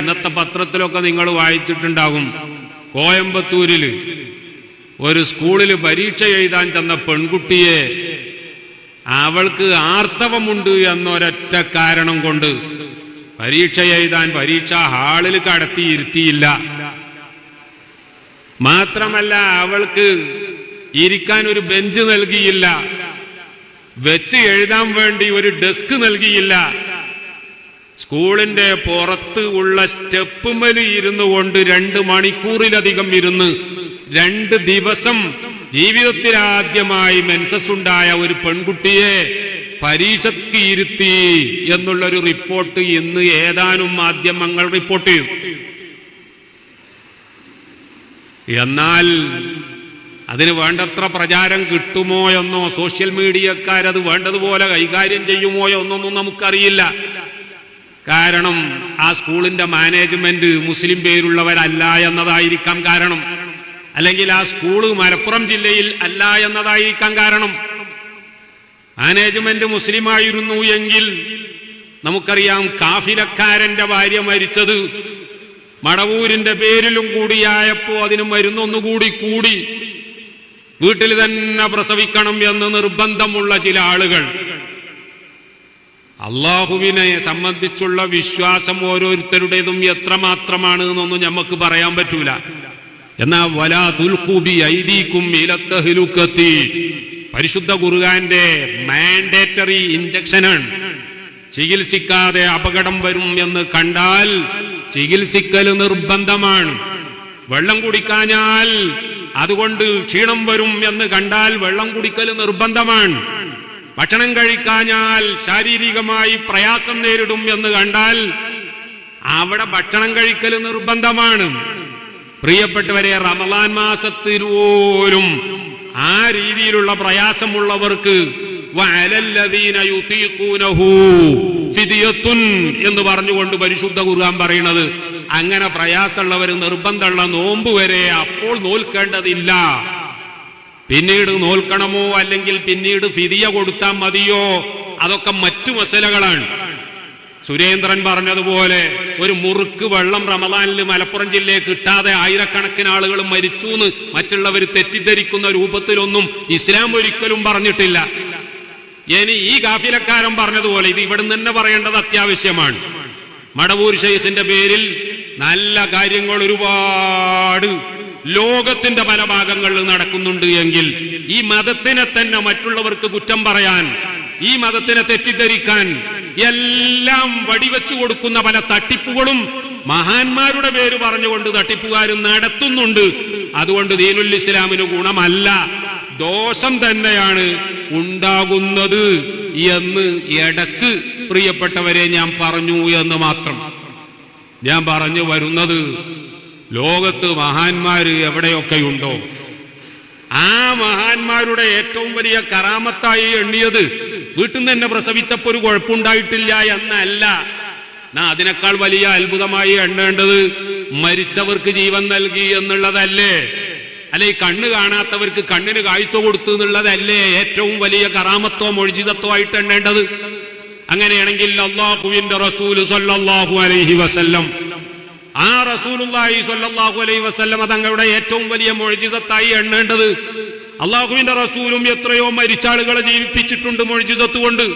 ഇന്നത്തെ പത്രത്തിലൊക്കെ നിങ്ങൾ വായിച്ചിട്ടുണ്ടാകും. കോയമ്പത്തൂരിൽ ഒരു സ്കൂളിൽ പരീക്ഷ എഴുതാൻ ചെന്ന പെൺകുട്ടിയെ അവൾക്ക് ആർത്തവമുണ്ട് എന്നൊരൊറ്റ കാരണം കൊണ്ട് പരീക്ഷ എഴുതാൻ പരീക്ഷാ ഹാളിൽ കടത്തിയിരുത്തിയില്ല. മാത്രമല്ല അവൾക്ക് ഇരിക്കാൻ ഒരു ബെഞ്ച് നൽകിയില്ല. വെച്ച് എഴുതാൻ വേണ്ടി ഒരു ഡെസ്ക് നൽകിയില്ല. സ്കൂളിന്റെ പുറത്ത് ഉള്ള മലി ഇരുന്നു കൊണ്ട് രണ്ട് മണിക്കൂറിലധികം ഇരുന്ന് രണ്ട് ദിവസം ജീവിതത്തിൽ ആദ്യമായി മെൻസസ് ഉണ്ടായ ഒരു പെൺകുട്ടിയെ പരീക്ഷയ്ക്ക് ഇരുത്തി എന്നുള്ളൊരു റിപ്പോർട്ട് ഇന്ന് ഏതാനും മാധ്യമങ്ങൾ റിപ്പോർട്ട് ചെയ്തു എന്നാൽ അതിന് വേണ്ടത്ര പ്രചാരം കിട്ടുമോ എന്നോ സോഷ്യൽ മീഡിയക്കാരത് വേണ്ടതുപോലെ കൈകാര്യം ചെയ്യുമോ എന്നൊന്നും നമുക്കറിയില്ല. കാരണം ആ സ്കൂളിന്റെ മാനേജ്മെന്റ് മുസ്ലിം പേരുള്ളവരല്ല എന്നതായിരിക്കാം കാരണം. അല്ലെങ്കിൽ ആ സ്കൂൾ മലപ്പുറം ജില്ലയിൽ അല്ല എന്നതായിരിക്കാം കാരണം. മാനേജ്മെന്റ് മുസ്ലിമായിരുന്നു എങ്കിൽ നമുക്കറിയാം കാഫിലക്കാരന്റെ ഭാര്യ മരിച്ചത് മടവൂരിന്റെ പേരിലും കൂടിയായപ്പോ അതിന് മരുന്നൊന്നുകൂടി കൂടി. വീട്ടിൽ തന്നെ പ്രസവിക്കണം എന്ന് നിർബന്ധമുള്ള ചില ആളുകൾ. അള്ളാഹുവിനെ സംബന്ധിച്ചുള്ള വിശ്വാസം ഓരോരുത്തരുടേതും എത്രമാത്രമാണ് എന്നൊന്നും നമുക്ക് പറയാൻ പറ്റൂല. എന്നാ വലാ തുൽക്കൂബി ഐദീക്കും ഇലത്തഹിലുക്കത്തി. പരിശുദ്ധ കുറുകാന്റെ മാൻഡേറ്ററി ഇഞ്ചക്ഷനാണ് ചികിത്സിക്കാതെ അപകടം വരും എന്ന് കണ്ടാൽ ചികിത്സിക്കൽ നിർബന്ധമാണ്. വെള്ളം കുടിക്കാഞ്ഞാൽ അതുകൊണ്ട് ക്ഷീണം വരും എന്ന് കണ്ടാൽ വെള്ളം കുടിക്കൽ നിർബന്ധമാണ്. ഭക്ഷണം കഴിക്കാഞ്ഞാൽ ശാരീരികമായി പ്രയാസം നേരിടും എന്ന് കണ്ടാൽ അവിടെ ഭക്ഷണം കഴിക്കൽ നിർബന്ധമാണ്. പ്രിയപ്പെട്ടവരെ റമലാൻ മാസത്തിൽ പോലും ആ രീതിയിലുള്ള പ്രയാസമുള്ളവർക്ക് എന്ന് പറഞ്ഞുകൊണ്ട് പരിശുദ്ധ ഖുർആൻ പറയുന്നത്. അങ്ങനെ പ്രയാസമുള്ളവർ നിർബന്ധമുള്ള നോമ്പ് വരെ അപ്പോൾ നോൽക്കേണ്ടതില്ല. പിന്നീട് നോൽക്കണമോ അല്ലെങ്കിൽ പിന്നീട് ഫിതിയ കൊടുത്താൽ മതിയോ? അതൊക്കെ മറ്റു മസലകളാണ്. സുരേന്ദ്രൻ പറഞ്ഞതുപോലെ ഒരു മുറുക്ക് വെള്ളം റമദാനിൽ മലപ്പുറം ജില്ലയെ കിട്ടാതെ ആയിരക്കണക്കിന് ആളുകൾ മരിച്ചു എന്ന് മറ്റുള്ളവർ തെറ്റിദ്ധരിക്കുന്ന രൂപത്തിലൊന്നും ഇസ്ലാം ഒരിക്കലും പറഞ്ഞിട്ടില്ല. ഇനി ഈ കാഫിലക്കാരൻ പറഞ്ഞതുപോലെ ഇത് ഇവിടെ തന്നെ പറയേണ്ടത് അത്യാവശ്യമാണ്. മടവൂർ ഷെയ്ഖിന്റെ പേരിൽ നല്ല കാര്യങ്ങൾ ഒരുപാട് ലോകത്തിന്റെ പല ഭാഗങ്ങളിൽ നടക്കുന്നുണ്ട് എങ്കിൽ ഈ മതത്തിനെ തന്നെ മറ്റുള്ളവർക്ക് കുറ്റം പറയാൻ ഈ മതത്തിനെ തെറ്റിദ്ധരിക്കാൻ എല്ലാം വടിവെച്ചു കൊടുക്കുന്ന പല തട്ടിപ്പുകളും മഹാന്മാരുടെ പേര് പറഞ്ഞുകൊണ്ട് തട്ടിപ്പുകാരും നടത്തുന്നുണ്ട്. അതുകൊണ്ട് ദീനുൽ ഇസ്ലാമിന് ഗുണമല്ല. ദോഷം തന്നെയാണ് ഉണ്ടാകുന്നത് എന്ന് ഇടയ്ക്ക് പ്രിയപ്പെട്ടവരെ ഞാൻ പറഞ്ഞു എന്ന് മാത്രം. ഞാൻ പറഞ്ഞു വരുന്നത് ലോകത്ത് മഹാന്മാര് എവിടെയൊക്കെയുണ്ടോ? ആ മഹാന്മാരുടെ ഏറ്റവും വലിയ കറാമത്തായി എണ്ണിയത് വീട്ടിൽ നിന്ന് തന്നെ പ്രസവിച്ചപ്പോ ഒരു കുഴപ്പമുണ്ടായിട്ടില്ല എന്നല്ല. നാ അതിനേക്കാൾ വലിയ അത്ഭുതമായി എണ്ണേണ്ടത് മരിച്ചവർക്ക് ജീവൻ നൽകി എന്നുള്ളതല്ലേ? അല്ലെ ഈ കണ്ണ് കാണാത്തവർക്ക് കണ്ണിന് കാഴ്ച കൊടുത്തു എന്നുള്ളതല്ലേ ഏറ്റവും വലിയ കറാമത്തോ മൊഴിജിതത്വോ ആയിട്ട് എണ്ണേണ്ടത്? അങ്ങനെയാണെങ്കിൽ അള്ളാഹുവിന്റെ റസൂൽ സല്ലല്ലാഹു അലൈഹി വസല്ലം ആ റസൂലുള്ളാഹി സ്വല്ലല്ലാഹു അലൈഹി വസല്ലം തങ്ങളുടെ ഏറ്റവും വലിയ മൊഴിജിതത്തായി എണ്ണേണ്ടത് അള്ളാഹുവിന്റെ റസൂലും എത്രയോ മരിച്ചാളുകളെ ജീവിപ്പിച്ചിട്ടുണ്ട് മൊഴിജിസത്ത് കൊണ്ട്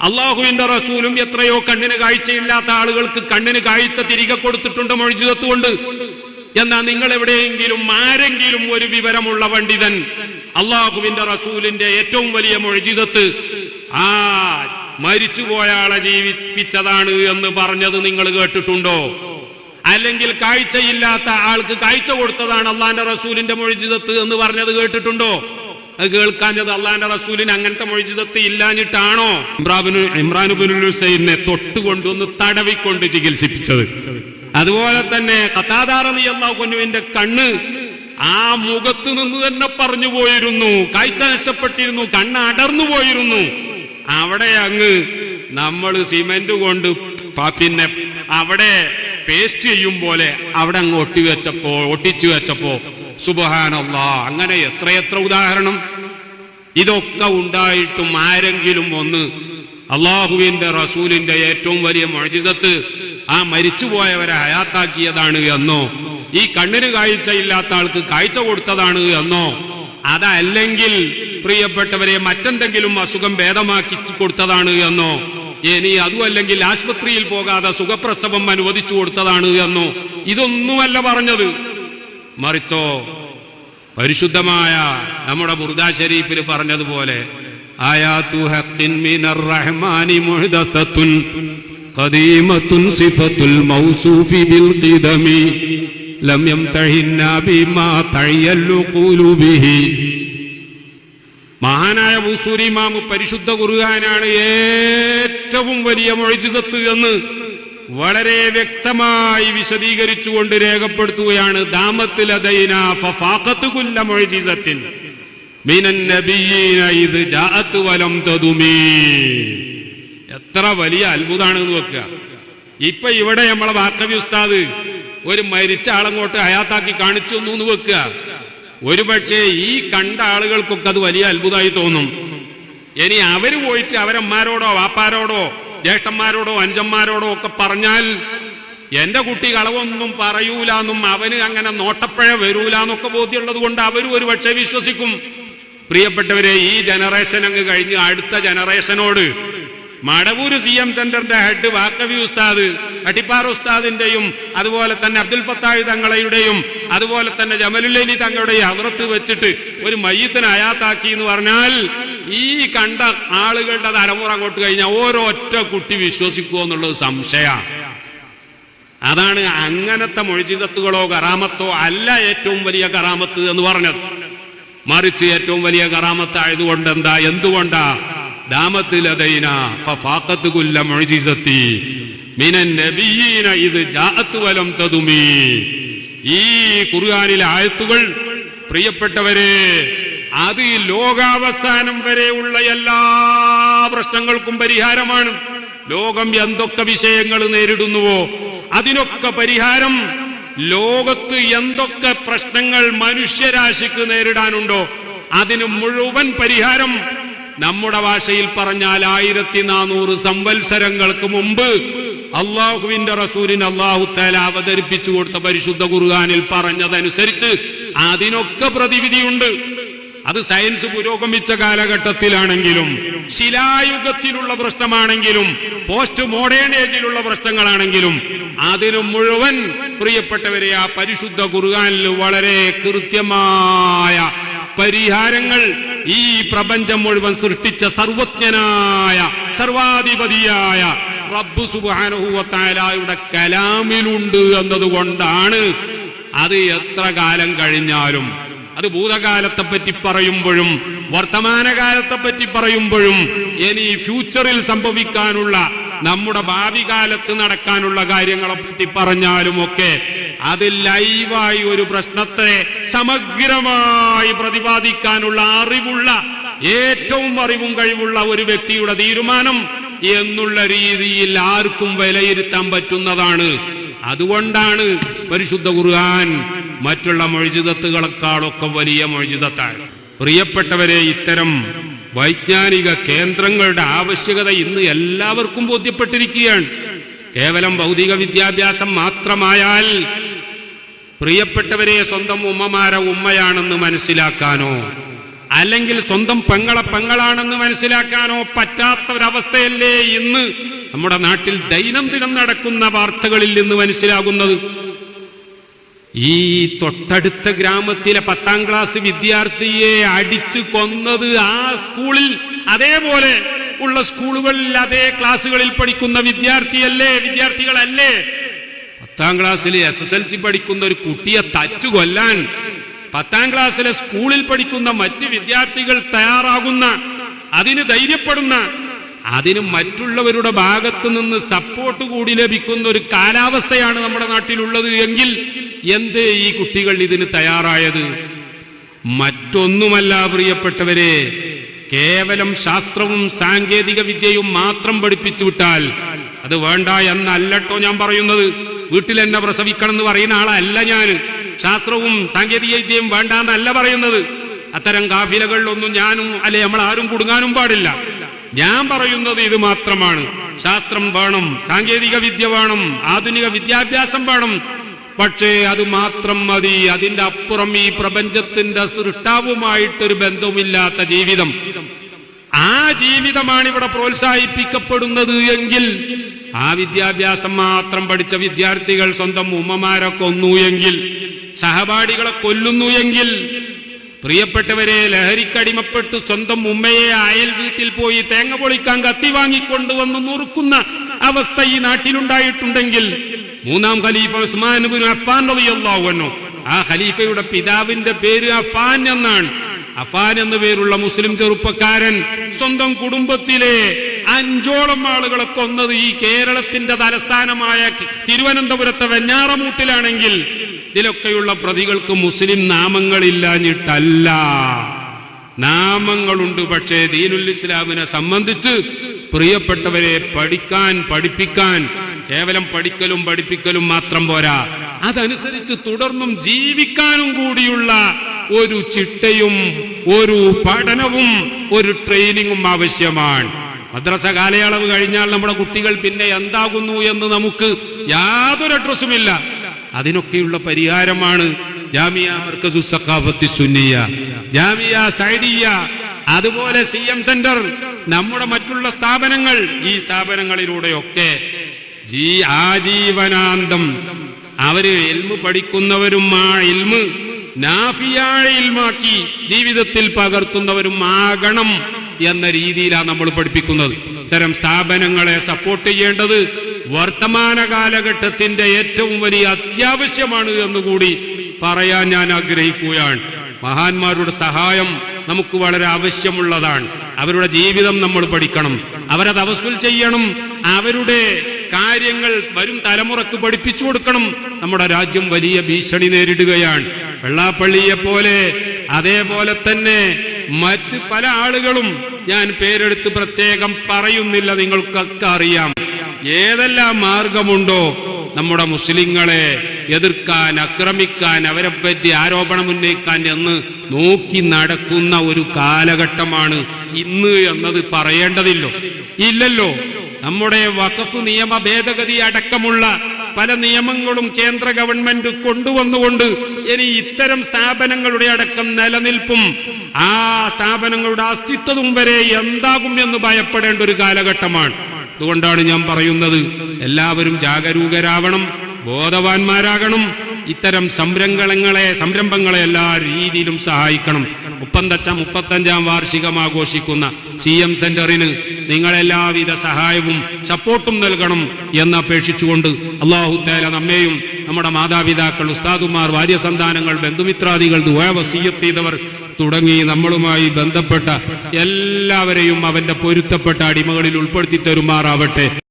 അള്ളാഹുവിന്റെ റസൂലും എത്രയോ കണ്ണിന് കാഴ്ചയില്ലാത്ത ആളുകൾക്ക് കണ്ണിന് കാഴ്ച തിരികെ കൊടുത്തിട്ടുണ്ട് മൊഴിജിസത്ത് കൊണ്ട് എന്നാ നിങ്ങൾ എവിടെയെങ്കിലും ആരെങ്കിലും ഒരു വിവരമുള്ള പണ്ഡിതൻ അള്ളാഹുവിന്റെ റസൂലിന്റെ ഏറ്റവും വലിയ മൊഴിജിതത്ത് ആ മരിച്ചുപോയ ആളെ ജീവിപ്പിച്ചതാണ് എന്ന് പറഞ്ഞത് നിങ്ങൾ കേട്ടിട്ടുണ്ടോ? അല്ലെങ്കിൽ കാഴ്ചയില്ലാത്ത ആൾക്ക് കാഴ്ച കൊടുത്തതാണ് അള്ളാന്റെ റസൂലിന്റെ മൊഴിജിതത്ത് എന്ന് പറഞ്ഞത് കേട്ടിട്ടുണ്ടോ? അത് കേൾക്കാഞ്ഞത് അള്ളാന്റെ റസൂലിന് അങ്ങനത്തെ മൊഴിജിതത്ത് ഇല്ലാഞ്ഞിട്ടാണോ? ഇമ്രാബിന് ഇമ്രാനുബിൻ ഹുസൈനെ തൊട്ടുകൊണ്ടൊന്ന് തടവിക്കൊണ്ട് ചികിത്സിപ്പിച്ചത്. അതുപോലെ തന്നെ കഥാതാറിയുവിന്റെ കണ്ണ് ആ മുഖത്ത് നിന്ന് തന്നെ പറഞ്ഞു പോയിരുന്നു. കാഴ്ച നഷ്ടപ്പെട്ടിരുന്നു കണ്ണ് അടർന്നു പോയിരുന്നു. അവിടെ അങ്ങ് നമ്മൾ സിമെന്റ് കൊണ്ട് പിന്നെ അവിടെ പേസ്റ്റ് ചെയ്യും പോലെ അവിടെ അങ്ങ് ഒട്ടിവെച്ചപ്പോ ഒട്ടിച്ചു വെച്ചപ്പോ സുബഹാനല്ല അങ്ങനെ എത്രയെത്ര ഉദാഹരണം. ഇതൊക്കെ ഉണ്ടായിട്ടും ആരെങ്കിലും ഒന്ന് അള്ളാഹുവിന്റെ റസൂലിന്റെ ഏറ്റവും വലിയ മൊഴിജിതത്ത് ആ മരിച്ചുപോയവരെ ഹയാത്താക്കിയതാണ് എന്നോ ഈ കണ്ണിന് കാഴ്ചയില്ലാത്ത ആൾക്ക് കാഴ്ച കൊടുത്തതാണ് എന്നോ അതല്ലെങ്കിൽ പ്രിയപ്പെട്ടവരെ മറ്റെന്തെങ്കിലും അസുഖം ഭേദമാക്കി കൊടുത്തതാണ് എന്നോ ഇനി അതുമല്ലെങ്കിൽ ആശുപത്രിയിൽ പോകാതെ സുഖപ്രസവം അനുവദിച്ചു കൊടുത്തതാണ് എന്നോ ഇതൊന്നുമല്ല പറഞ്ഞത്. മറിച്ചോ പരിശുദ്ധമായ നമ്മുടെ ബുർദാ ഷരീഫിൽ പറഞ്ഞതുപോലെ മൗസൂഫി ബിൽ ഖിദമി ലം ബിമാ മഹാനായ ബൂസൂരി മാമു പരിശുദ്ധ ഖുർആനാണ് ഏറ്റവും വലിയ മൊഴിജിസത്ത് എന്ന് വളരെ വ്യക്തമായി വിശദീകരിച്ചുകൊണ്ട് രേഖപ്പെടുത്തുകയാണ്. ദാമത്തിലതൈന കുല്ല എത്ര വലിയ അത്ഭുതമാണെന്ന് വെക്കുക. ഇപ്പൊ ഇവിടെ നമ്മളെ വാക്കവി ഉസ്താദ് ഒരു മരിച്ച ആളങ്ങോട്ട് അയാത്താക്കി കാണിച്ചു എന്ന് വെക്കുക. ഒരുപക്ഷെ ഈ കണ്ട ആളുകൾക്കൊക്കെ അത് വലിയ അത്ഭുതമായി തോന്നും. ഇനി അവർ പോയിട്ട് അവരമ്മാരോടോ വാപ്പാരോടോ ജ്യേഷ്ഠന്മാരോടോ അഞ്ചന്മാരോടോ ഒക്കെ പറഞ്ഞാൽ എന്റെ കുട്ടി കളവൊന്നും പറയൂലെന്നും അവന് അങ്ങനെ നോട്ടപ്പഴ വരൂലെന്നൊക്കെ ബോധ്യമുള്ളത് കൊണ്ട് അവരും ഒരു പക്ഷേ വിശ്വസിക്കും. പ്രിയപ്പെട്ടവരെ ഈ ജനറേഷൻ അങ്ങ് കഴിഞ്ഞ് അടുത്ത ജനറേഷനോട് മടവൂര് സി എം സെന്ററിന്റെ ഹെഡ് വാക്കവി ഉസ്താദ് അട്ടിപ്പാറ ഉസ്താദിന്റെയും അതുപോലെ തന്നെ അബ്ദുൽ ഫത്താഹ് തങ്ങളുടെയും അതുപോലെ തന്നെ ജമലുല്ലി തങ്ങളുടെയും അതിർത്ത് വെച്ചിട്ട് ഒരു മയ്യത്തിന് അയാത്താക്കി എന്ന് പറഞ്ഞാൽ ഈ കണ്ട ആളുകളുടെ തലമുറ അങ്ങോട്ട് കഴിഞ്ഞാൽ ഓരോ ഒറ്റ കുട്ടി വിശ്വസിക്കുമോ എന്നുള്ളത് സംശയമാണ്. അതാണ് അങ്ങനത്തെ മൊഴിജിതത്തുകളോ കറാമത്തോ അല്ല ഏറ്റവും വലിയ കറാമത്ത് എന്ന് പറഞ്ഞത്. മറിച്ച് ഏറ്റവും വലിയ കറാമത്ത് ആയതുകൊണ്ട് എന്താ? എന്തുകൊണ്ടാ? കുല്ല മിനൻ നബിയീന വലം ഈ ഖുർആനിലെ ആയത്തുകൾ പ്രിയപ്പെട്ടവരെ അത് ഈ ലോകാവസാനം വരെയുള്ള എല്ലാ പ്രശ്നങ്ങൾക്കും പരിഹാരമാണ്. ലോകം എന്തൊക്കെ വിഷയങ്ങൾ നേരിടുന്നുവോ അതിനൊക്കെ പരിഹാരം ലോകത്ത് എന്തൊക്കെ പ്രശ്നങ്ങൾ മനുഷ്യരാശിക്ക് നേരിടാനുണ്ടോ അതിന് മുഴുവൻ പരിഹാരം നമ്മുടെ ഭാഷയിൽ പറഞ്ഞാൽ ആയിരത്തി നാനൂറ് സംവത്സരങ്ങൾക്ക് മുമ്പ് അള്ളാഹുവിന്റെ റസൂലിന് അള്ളാഹു തല അവതരിപ്പിച്ചു കൊടുത്ത പരിശുദ്ധ ഖുർആനിൽ പറഞ്ഞതനുസരിച്ച് അതിനൊക്കെ പ്രതിവിധിയുണ്ട്. അത് സയൻസ് പുരോഗമിച്ച കാലഘട്ടത്തിലാണെങ്കിലും ശിലായുഗത്തിലുള്ള പ്രശ്നമാണെങ്കിലും പോസ്റ്റ് മോഡേൺ ഏജിലുള്ള പ്രശ്നങ്ങളാണെങ്കിലും അതിനു മുഴുവൻ പ്രിയപ്പെട്ടവരെ ആ പരിശുദ്ധ ഖുർആനിൽ വളരെ കൃത്യമായ പരിഹാരങ്ങൾ ഈ പ്രപഞ്ചം മുഴുവൻ സൃഷ്ടിച്ച സർവജ്ഞനായ സർവാധിപതിയായ റബ്ബു സുബാനുഭൂവത്തായാലയുടെ കലാമിലുണ്ട് എന്നതുകൊണ്ടാണ് അത് എത്ര കാലം കഴിഞ്ഞാലും അത് ഭൂതകാലത്തെ പറ്റി പറയുമ്പോഴും വർത്തമാനകാലത്തെ പറ്റി പറയുമ്പോഴും ഇനി ഫ്യൂച്ചറിൽ സംഭവിക്കാനുള്ള നമ്മുടെ ഭാവി കാലത്ത് നടക്കാനുള്ള കാര്യങ്ങളെ പറ്റി പറഞ്ഞാലും ഒക്കെ അത് ലൈവായി ഒരു പ്രശ്നത്തെ സമഗ്രമായി പ്രതിപാദിക്കാനുള്ള അറിവുള്ള ഏറ്റവും അറിവും കഴിവുള്ള ഒരു വ്യക്തിയുടെ തീരുമാനം എന്നുള്ള രീതിയിൽ ആർക്കും വിലയിരുത്താൻ പറ്റുന്നതാണ്. അതുകൊണ്ടാണ് പരിശുദ്ധ ഖുർആൻ മറ്റുള്ള മൊഴിജിതത്തുകളെക്കാളൊക്കെ വലിയ മൊഴിജിതത്താണ്. പ്രിയപ്പെട്ടവരെ ഇത്തരം വൈജ്ഞാനിക കേന്ദ്രങ്ങളുടെ ആവശ്യകത ഇന്ന് എല്ലാവർക്കും ബോധ്യപ്പെട്ടിരിക്കുകയാണ്. കേവലം ഭൗതിക വിദ്യാഭ്യാസം മാത്രമായാൽ പ്രിയപ്പെട്ടവരെ സ്വന്തം ഉമ്മമാരെ ഉമ്മയാണെന്ന് മനസ്സിലാക്കാനോ അല്ലെങ്കിൽ സ്വന്തം പെങ്ങളെ പെങ്ങളാണെന്ന് മനസ്സിലാക്കാനോ പറ്റാത്ത ഒരവസ്ഥയല്ലേ ഇന്ന് നമ്മുടെ നാട്ടിൽ ദൈനംദിനം നടക്കുന്ന വാർത്തകളിൽ നിന്ന് മനസ്സിലാകുന്നത്? ഈ തൊട്ടടുത്ത ഗ്രാമത്തിലെ പത്താം ക്ലാസ് വിദ്യാർത്ഥിയെ അടിച്ചു കൊന്നത് ആ സ്കൂളിൽ അതേപോലെ ഉള്ള സ്കൂളുകളിൽ അതേ ക്ലാസ്സുകളിൽ പഠിക്കുന്ന വിദ്യാർത്ഥിയല്ലേ വിദ്യാർത്ഥികളല്ലേ? പത്താം ക്ലാസ്സിൽ എസ് എസ് എൽ സി പഠിക്കുന്ന ഒരു കുട്ടിയെ തച്ചു കൊല്ലാൻ പത്താം ക്ലാസ്സിലെ സ്കൂളിൽ പഠിക്കുന്ന മറ്റ് വിദ്യാർത്ഥികൾ തയ്യാറാകുന്ന അതിന് ധൈര്യപ്പെടുന്ന അതിന് മറ്റുള്ളവരുടെ ഭാഗത്തു നിന്ന് സപ്പോർട്ട് കൂടി ലഭിക്കുന്ന ഒരു കാലാവസ്ഥയാണ് നമ്മുടെ നാട്ടിലുള്ളത് എങ്കിൽ എന്ത് ഈ കുട്ടികൾ ഇതിന് തയ്യാറായത്? മറ്റൊന്നുമല്ല പ്രിയപ്പെട്ടവരെ. കേവലം ശാസ്ത്രവും സാങ്കേതിക വിദ്യയും മാത്രം പഠിപ്പിച്ചു വിട്ടാൽ അത് വേണ്ട എന്നല്ലട്ടോ ഞാൻ പറയുന്നത്. വീട്ടിൽ എന്നെ പ്രസവിക്കണം എന്ന് പറയുന്ന ആളല്ല ഞാൻ. ശാസ്ത്രവും സാങ്കേതിക വിദ്യയും വേണ്ട എന്നല്ല പറയുന്നത്. അത്തരം കാഫിലകളിലൊന്നും ഞാനും അല്ലെ നമ്മൾ ആരും കുടുങ്ങാനും പാടില്ല. ഞാൻ പറയുന്നത് ഇത് മാത്രമാണ്. ശാസ്ത്രം വേണം സാങ്കേതിക വിദ്യ വേണം ആധുനിക വിദ്യാഭ്യാസം വേണം പക്ഷേ അത് മാത്രം മതി. അതിന്റെ അപ്പുറം ഈ പ്രപഞ്ചത്തിന്റെ സൃഷ്ടാവുമായിട്ടൊരു ബന്ധവുമില്ലാത്ത ജീവിതം. ആ ജീവിതമാണ് ഇവിടെ പ്രോത്സാഹിപ്പിക്കപ്പെടുന്നത് എങ്കിൽ ആ വിദ്യാഭ്യാസം മാത്രം പഠിച്ച വിദ്യാർത്ഥികൾ സ്വന്തം ഉമ്മമാരെ കൊന്നു എങ്കിൽ സഹപാഠികളെ കൊല്ലുന്നു എങ്കിൽ പ്രിയപ്പെട്ടവരെ ലഹരിക്കടിമപ്പെട്ട് സ്വന്തം ഉമ്മയെ അയൽ വീട്ടിൽ പോയി തേങ്ങ പൊളിക്കാൻ കത്തി വാങ്ങിക്കൊണ്ടുവന്ന് നുറുക്കുന്ന അവസ്ഥ ഈ നാട്ടിലുണ്ടായിട്ടുണ്ടെങ്കിൽ മൂന്നാം ഖലീഫ ഉസ്മാൻ ബിൻ അഫ്ഫാൻ റളിയല്ലാഹു ആ ഖലീഫയുടെ പിതാവിന്റെ പേര് അഫാൻ എന്നാണ്. അഫാൻ എന്ന പേരുള്ള മുസ്ലിം ചെറുപ്പക്കാരൻ സ്വന്തം കുടുംബത്തിലെ അഞ്ചോളം ആളുകളെ കൊന്നത് ഈ കേരളത്തിന്റെ തലസ്ഥാനമായ തിരുവനന്തപുരത്തെ വെഞ്ഞാറമൂട്ടിലാണെങ്കിൽ ഇതിലൊക്കെയുള്ള പ്രതികൾക്ക് മുസ്ലിം നാമങ്ങളില്ലാഞ്ഞിട്ടല്ല. നാമങ്ങളുണ്ട് പക്ഷേ ദീനുൽ ഇസ്ലാമിനെ സംബന്ധിച്ച് പ്രിയപ്പെട്ടവരെ പഠിക്കാൻ പഠിപ്പിക്കാൻ കേവലം പഠിക്കലും പഠിപ്പിക്കലും മാത്രം പോരാ. അതനുസരിച്ച് തുടർന്നും ജീവിക്കാനും കൂടിയുള്ള ഒരു ചിട്ടയും ഒരു പഠനവും ഒരു ട്രെയിനിങ്ങും ആവശ്യമാണ്. മദ്രസ കാലയളവ് കഴിഞ്ഞാൽ നമ്മുടെ കുട്ടികൾ പിന്നെ എന്താകുന്നു എന്ന് നമുക്ക് യാതൊരു അഡ്രസ്സുമില്ല. അതിനൊക്കെയുള്ള പരിഹാരമാണ് ജാമിയ സഖാഫത്തി സുന്നിയ ജാമിയ സൈഡിയ അതുപോലെ സി എം സെന്റർ നമ്മുടെ മറ്റുള്ള സ്ഥാപനങ്ങൾ ഈ സ്ഥാപനങ്ങളിലൂടെയൊക്കെ ജീ ആജീവനാന്തം. അവർ എൽമ് പഠിക്കുന്നവരും ആ എൽമ് നാഫിയായ ജീവിതത്തിൽ പകർത്തുന്നവരും ആകണം എന്ന രീതിയിലാണ് നമ്മൾ പഠിപ്പിക്കുന്നത്. ഇത്തരം സ്ഥാപനങ്ങളെ സപ്പോർട്ട് ചെയ്യേണ്ടത് വർത്തമാന കാലഘട്ടത്തിന്റെ ഏറ്റവും വലിയ അത്യാവശ്യമാണ് എന്നുകൂടി പറയാൻ ഞാൻ ആഗ്രഹിക്കുകയാണ്. മഹാന്മാരുടെ സഹായം നമുക്ക് വളരെ ആവശ്യമുള്ളതാണ്. അവരുടെ ജീവിതം നമ്മൾ പഠിക്കണം. അവരത് അവസുൽ ചെയ്യണം. അവരുടെ കാര്യങ്ങൾ വരും തലമുറയ്ക്ക് പഠിപ്പിച്ചു കൊടുക്കണം. നമ്മുടെ രാജ്യം വലിയ ഭീഷണി നേരിടുകയാണ്. വെള്ളാപ്പള്ളിയെ പോലെ അതേപോലെ തന്നെ മറ്റ് പല ആളുകളും ഞാൻ പേരെടുത്ത് പ്രത്യേകം പറയുന്നില്ല നിങ്ങൾക്കൊക്കെ അറിയാം. ഏതെല്ലാം മാർഗമുണ്ടോ നമ്മുടെ മുസ്ലിങ്ങളെ എതിർക്കാൻ ആക്രമിക്കാൻ പറ്റി ആരോപണം ഉന്നയിക്കാൻ എന്ന് നോക്കി നടക്കുന്ന ഒരു കാലഘട്ടമാണ് ഇന്ന് എന്നത് പറയേണ്ടതില്ലോ. ഇല്ലല്ലോ. നമ്മുടെ വഖഫ് നിയമ ഭേദഗതി അടക്കമുള്ള പല നിയമങ്ങളും കേന്ദ്ര ഗവൺമെന്റ് കൊണ്ടുവന്നുകൊണ്ട് ഇനി ഇത്തരം സ്ഥാപനങ്ങളുടെ അടക്കം നിലനിൽപ്പും ആ സ്ഥാപനങ്ങളുടെ അസ്തിത്വവും വരെ എന്താകും എന്ന് ഭയപ്പെടേണ്ട ഒരു കാലഘട്ടമാണ്. അതുകൊണ്ടാണ് ഞാൻ പറയുന്നത് എല്ലാവരും ജാഗരൂകരാവണം ബോധവാന്മാരാകണം ഇത്തരം സംരംഭങ്ങളെ സംരംഭങ്ങളെ എല്ലാ രീതിയിലും സഹായിക്കണം. മുപ്പത്തഞ്ചാം മുപ്പത്തഞ്ചാം വാർഷികം ആഘോഷിക്കുന്ന സി എം സെന്ററിന് നിങ്ങളെല്ലാവിധ സഹായവും സപ്പോർട്ടും നൽകണം എന്ന് അപേക്ഷിച്ചുകൊണ്ട് അള്ളാഹു തേല നമ്മെയും നമ്മുടെ മാതാപിതാക്കൾ ഉസ്താദുമാർ വാര്യസന്താനങ്ങൾ ബന്ധുമിത്രാദികൾ ദുവാവസീയത്ത് ചെയ്തവർ തുടങ്ങി നമ്മളുമായി ബന്ധപ്പെട്ട എല്ലാവരെയും അവന്റെ പൊരുത്തപ്പെട്ട അടിമകളിൽ ഉൾപ്പെടുത്തി തരുമാറാവട്ടെ.